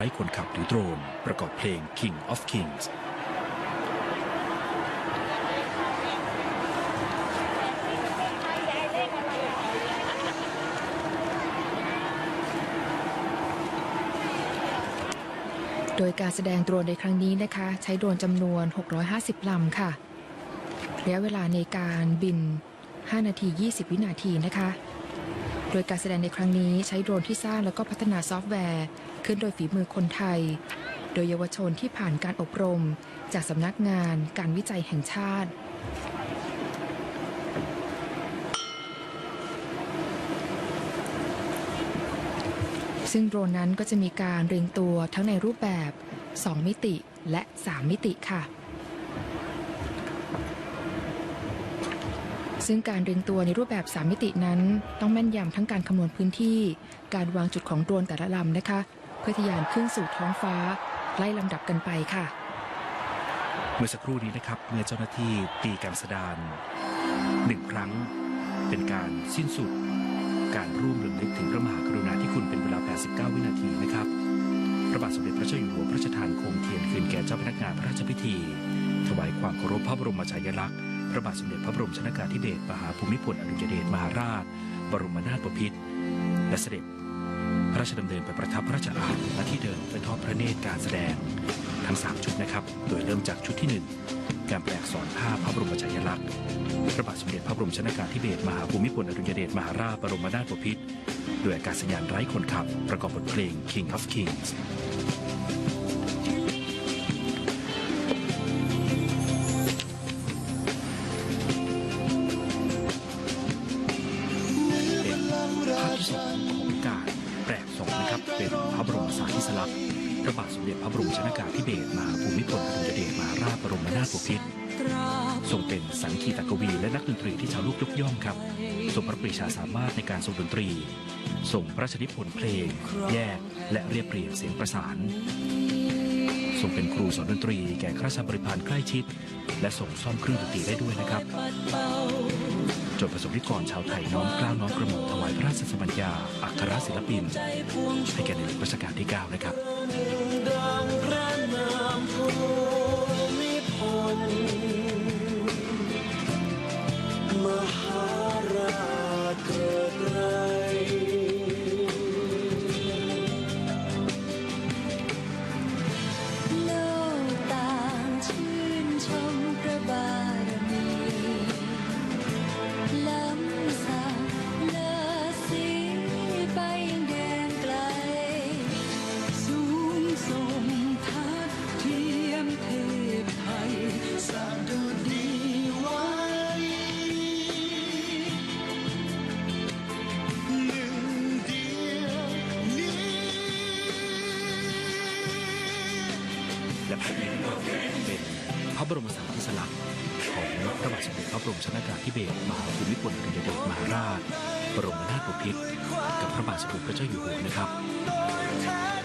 ไร้คนขับหรือโดรนประกอบเพลง King of Kings โดยการแสดงโดรนในครั้งนี้นะคะ ใช้โดรนจำนวน 650 ลำค่ะระยะเวลาในการบิน 5 นาที 20 วินาทีนะคะ โดยการแสดงในครั้งนี้ใช้โดรนที่สร้างแล้วก็พัฒนาซอฟต์แวร์ขึ้นโดยฝีมือคนไทย โดยเยาวชนที่ผ่านการอบรม จากสำนักงานการวิจัยแห่งชาติซึ่งโดรนนั้นก็จะมีการเรียงตัวทั้งในรูปแบบ 2 มิติและ 3 มิติค่ะ ซึ่งการเรียงตัวในรูปแบบ 3 มิตินั้น ต้องแม่นยำทั้งการคำนวณพื้นที่ การวางจุดของโดรนแต่ละลำนะคะ เพื่อทะยานขึ้นสู่ท้องฟ้า ไล่ลำดับกันไปค่ะ เมื่อสักครู่นี้นะครับเมื่อเจ้าหน้าที่ตีการสดานหนึ่งครั้ง เป็นการสิ้นสุด การร่วมรำลึกถึงพระมหากรุณาธิคุณเป็นเวลา 89 วินาทีนะครับพระบาทสมเด็จพระเจ้าอยู่หัวพระราชทานโคมเทียนคืนแก่เจ้าพนักงานพระราชพิธี ถวายความเคารพพระบรมฉายาลักษณ์ พระบาทสมเด็จพระบรมชนากาธิเบศรมหาภูมิพลอดุลยเดชมหาราช บรมนาถบพิตรและเสด็จพระราชดำเนินไปประทับพระราชอาณณที่เดิมไปทอดพระเนตรการแสดง ทั้ง 3 ชุดนะครับ โดยเริ่มจากชุดที่ 1 การแปลอักษรภาพพระบรมฉายาลักษณ์พระบาทสมเด็จพระบรมชนากาธิเบศรมหาภูมิพลอดุลยเดชมหาราชบรมนาถบพิตรโดยอากาศยานไร้คนขับ ประกอบบทเพลง King of Kings รมนาถบพิตรทรงเป็นสังคีตกวีและนักดนตรีที่ชาวโลกยกย่องครับทรงพระปรีชาสามารถในการทรงดนตรีทรงพระราชนิพนธ์เพลง แยก และเรียบเรียงเสียงประสานทรงเป็นครูสอนดนตรีแก่ข้าราชบริพารใกล้ชิด และส่งซ่อมเครื่องดนตรีได้ด้วยนะครับจนประสบนิกรชาวไทยน้อมกล้าวน้อมกระหม่อมถวายพระราชสมัญญาอัครศิลปินให้แก่ในหลวงรัชกาลที่ 9 นะครับ และเป็นพระบรมสารีสลักษณ์ของพระบาทสมเด็จพระบรมชนากาธิเบศรมหาภูมิพลอดุลยเดชมหาราช บรมนาถบพิตรกับพระบาทสมเด็จพระเจ้าอยู่หัวนะครับ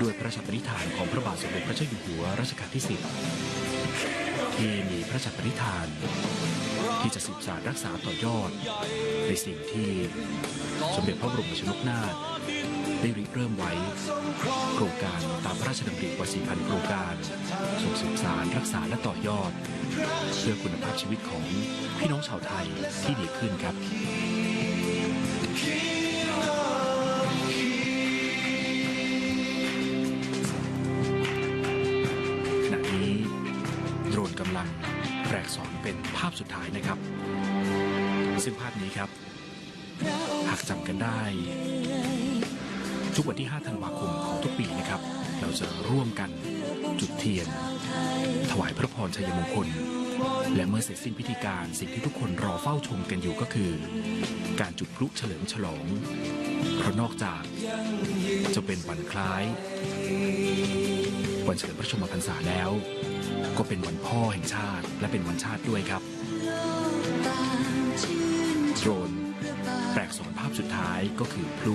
ด้วยพระราชปณิธานของพระบาทสมเด็จพระเจ้าอยู่หัวรัชกาลที่10ที่มีพระราชปณิธาน ที่จะสืบสานรักษาต่อยอด ในสิ่งที่สมเด็จพระบรมชนกนาถ ได้ริเริ่มไว้ โครงการตามพระราชดำริกว่า 4,000 โครงการส่งสืบสารรักษาและต่อยอด เพื่อคุณภาพชีวิตของพี่น้องชาวไทยที่ดีขึ้นครับขณะนี้โดรนกำลังแปลกสอนเป็นภาพสุดท้ายนะครับ ซึ่งภาพนี้ครับ หากจำกันได้ ทุกวันที่ 5 ธันวาคมของทุกปีนะครับ เราจะร่วมกันจุดเทียน ถวายพระพรชัยมงคล และเมื่อเสร็จสิ้นพิธีการสิ่งที่ทุกคนรอเฝ้าชมกันอยู่ก็คือ การจุดพลุเฉลิมฉลอง เพราะนอกจากจะเป็นวันคล้าย วันเฉลิมพระชนมพรรษาแล้ว ก็เป็นวันพ่อแห่งชาติและเป็นวันชาติด้วยครับ ก็คือพลุ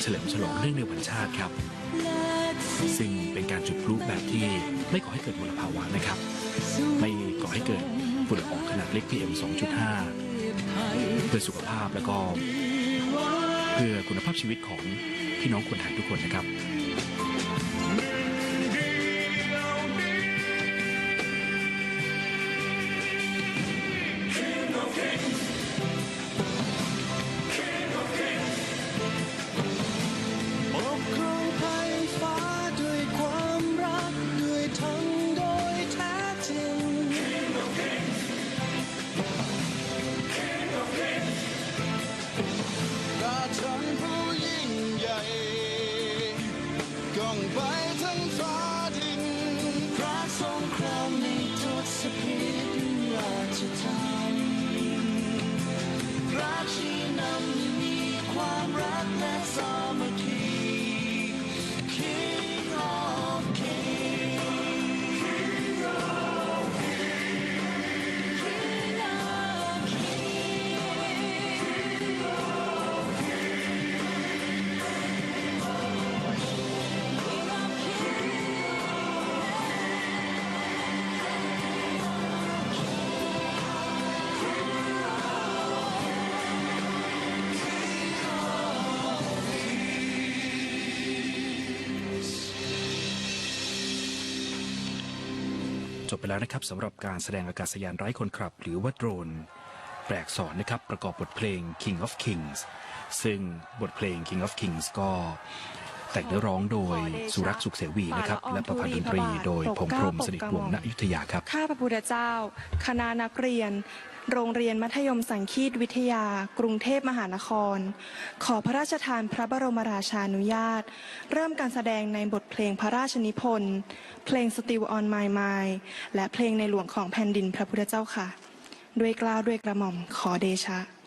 เฉลิมฉลองเรื่องในวันชาติครับ ซึ่งเป็นการจุดพลุแบบที่ไม่ก่อให้เกิดมลภาวะนะครับ ไม่ก่อให้เกิดฝุ่นละอองขนาดเล็ก PM 2.5 เพื่อสุขภาพแล้วก็ เพื่อคุณภาพชีวิตของพี่น้องคนไทยทุกคนนะครับ ความรักและสามั จบไปแล้วนะครับสำหรับการแสดงอากาศยานไร้คนขับ หรือว่าโดรน แปลกสอนนะครับประกอบบทเพลง King of Kings ซึ่งบทเพลง King of Kings ก็แต่งเนื้อร้องโดยสุรักษ์สุขเสวีนะครับ และประพันธ์ดนตรีโดยพงษ์พรหมสนิทวงศ์ณอยุธยาครับ ข้าพระพุทธเจ้า คณะนักเรียน โรงเรียนมัธยมสังคีตวิทยา กรุงเทพมหานคร ขอพระราชทานพระบรมราชานุญาต เริ่มการแสดงในบทเพลงพระราชนิพนธ์ เพลง Still on My Mind และเพลงในหลวงของแผ่นดินพระพุทธเจ้าค่ะ ด้วยกล้าวด้วยกระหม่อมขอเดชะ